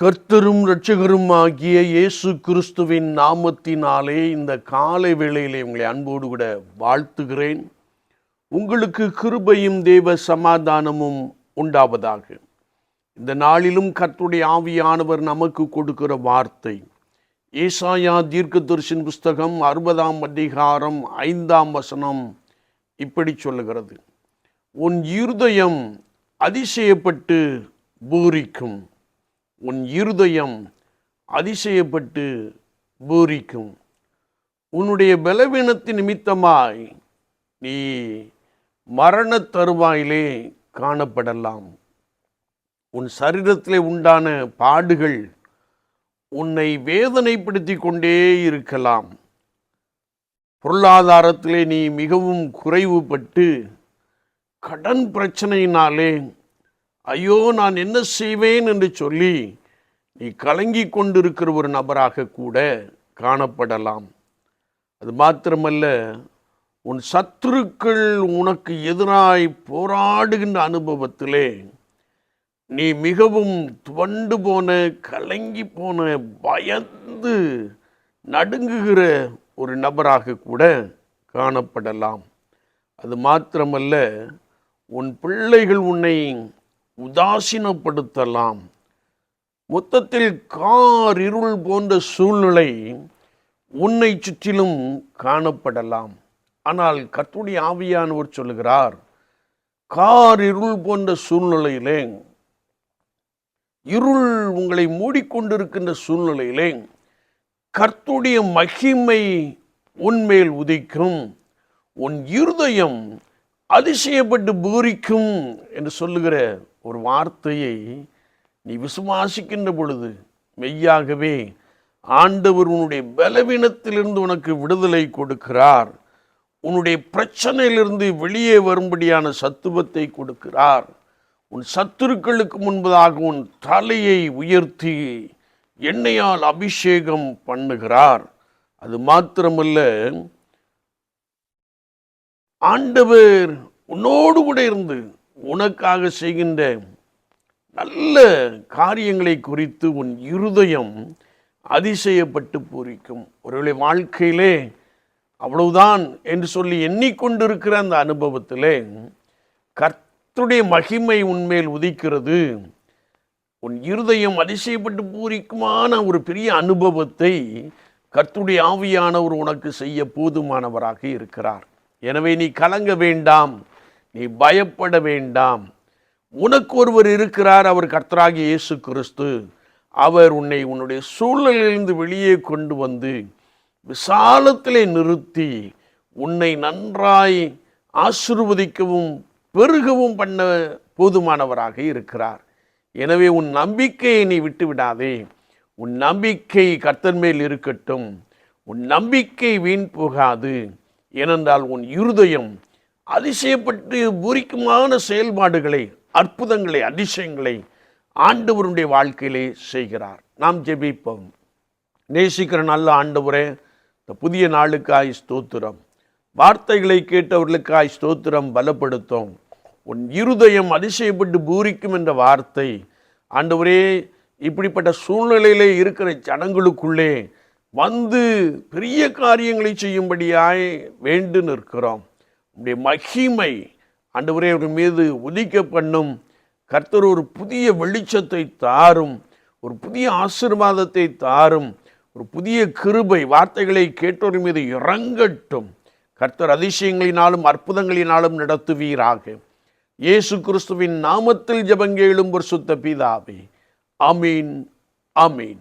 கர்த்தரும் இரட்சகரும் ஆகிய இயேசு கிறிஸ்துவின் நாமத்தினாலே இந்த காலை வேளையிலே உங்களை அன்போடு கூட வாழ்த்துகிறேன். உங்களுக்கு கிருபையும் தேவ சமாதானமும் உண்டாவதாக. இந்த நாளிலும் கர்த்துடைய ஆவியானவர் நமக்கு கொடுக்கிற வார்த்தை. ஏசாயா தீர்க்கதரிசின் புஸ்தகம் அறுபதாம் அதிகாரம் ஐந்தாம் வசனம் இப்படி சொல்லுகிறது. உன் இருதயம் அதிசயப்பட்டு பூரிக்கும். உன் இருதயம் அதிசயப்பட்டு பூரிக்கும். உன்னுடைய பலவீனத்தின் நிமித்தமாய் நீ மரண தருவாயிலே காணப்படலாம். உன் சரீரத்திலே உண்டான பாடுகள் உன்னை வேதனைப்படுத்தி கொண்டே இருக்கலாம். பொருளாதாரத்திலே நீ மிகவும் குறைவுபட்டு கடன் பிரச்சனையினாலே ஐயோ நான் என்ன செய்வேன் என்று சொல்லி நீ கலங்கி கொண்டிருக்கிற ஒரு நபராக கூட காணப்படலாம். அது மாத்திரமல்ல உன் சத்துருக்கள் உனக்கு எதிராய் போராடுகின்ற அனுபவத்திலே நீ மிகவும் துவண்டு போன கலங்கி போன பயந்து நடுங்குகிற ஒரு நபராக கூட காணப்படலாம். அது மாத்திரமல்ல உன் பிள்ளைகள் உன்னை உதாசீனப்படுத்தலாம். மொத்தத்தில் கார் இருள் போன்ற சூழ்நிலை உன்னை சுற்றிலும் காணப்படலாம். ஆனால் கர்த்துடைய ஆவியானவர் சொல்லுகிறார் கார் இருள் போன்ற சூழ்நிலையிலே இருள் உங்களை மூடிக்கொண்டிருக்கின்ற சூழ்நிலையிலே கர்த்துடைய மகிமை உன்மேல் உதிக்கும். உன் இருதயம் அதிசயப்பட்டு பூரிக்கும் என்று சொல்லுகிற ஒரு வார்த்தையை நீ விசுவாசிக்கின்ற பொழுது மெய்யாகவே ஆண்டவர் உன்னுடைய பலவீனத்திலிருந்து உனக்கு விடுதலை கொடுக்கிறார். உன்னுடைய பிரச்சனையிலிருந்து வெளியே வரும்படியான சத்துவத்தை கொடுக்கிறார். உன் சத்துருக்களுக்கு முன்பதாக உன் தலையை உயர்த்தி எண்ணெயால் அபிஷேகம் பண்ணுகிறார். அது மாத்திரமல்ல ஆண்டவர் உன்னோடு கூட இருந்து உனக்காக செய்கின்ற நல்ல காரியங்களை குறித்து உன் இருதயம் அதிசயப்பட்டு பூரிக்கும். ஒருவேளை வாழ்க்கையிலே அவ்வளவுதான் என்று சொல்லி எண்ணிக்கொண்டிருக்கிற அந்த அனுபவத்திலே கர்த்துடைய மகிமை உன்மேல் உதிக்கிறது. உன் இருதயம் அதிசயப்பட்டு பூரிக்குமான ஒரு பெரிய அனுபவத்தை கர்த்துடைய ஆவியானவர் உனக்கு செய்ய போதுமானவராக இருக்கிறார். எனவே நீ கலங்க வேண்டாம். நீ பயப்பட வேண்டாம். உனக்கு ஒருவர் இருக்கிறார் அவர் கர்த்தராகி இயேசு கிறிஸ்து அவர் உன்னை உன்னுடைய சூழலிலிருந்து வெளியே கொண்டு வந்து விசாலத்திலே நிறுத்தி உன்னை நன்றாய் ஆசிர்வதிக்கவும் பெருகவும் பண்ண போதுமானவராக இருக்கிறார். எனவே உன் நம்பிக்கையை நீ விட்டு விடாதே உன் நம்பிக்கை கர்த்தன் மேல் இருக்கட்டும். உன் நம்பிக்கை வீண் போகாது. ஏனென்றால் உன் இருதயம் அதிசயப்பட்டு பூரிக்குமான செயல்பாடுகளை அற்புதங்களை அதிசயங்களை ஆண்டவருடைய வாழ்க்கையிலே செய்கிறார். நாம் ஜெபிப்போம். நேசிக்கிற நல்ல ஆண்டவரே இந்த புதிய நாளுக்காய் ஸ்தோத்திரம். வார்த்தைகளை கேட்டவர்களுக்காய் ஸ்தோத்திரம் பலப்படுத்தும். உன் இருதயம் அதிசயப்பட்டு பூரிக்கும் என்ற வார்த்தை. ஆண்டவரே இப்படிப்பட்ட சூழ்நிலையிலே இருக்கிற ஜனங்களுக்குள்ளே வந்து பெரிய காரியங்களை செய்யும்படியாய் வேண்டு நிற்கிறோம். உடைய மகிமை ஆண்டவரே அவர் மீது உதிக்க பண்ணும் கர்த்தர் ஒரு புதிய வெளிச்சத்தை தாரும் ஒரு புதிய ஆசிர்வாதத்தை தாரும் ஒரு புதிய கிருபை வார்த்தைகளை கேட்டோர் மீது இறங்கட்டும். கர்த்தர் அதிசயங்களினாலும் அற்புதங்களினாலும் நடத்துவீராக. இயேசு கிறிஸ்துவின் நாமத்தில் ஜபங்கேளும் ஒரு சுத்த பிதாவே அமீன் அமீன்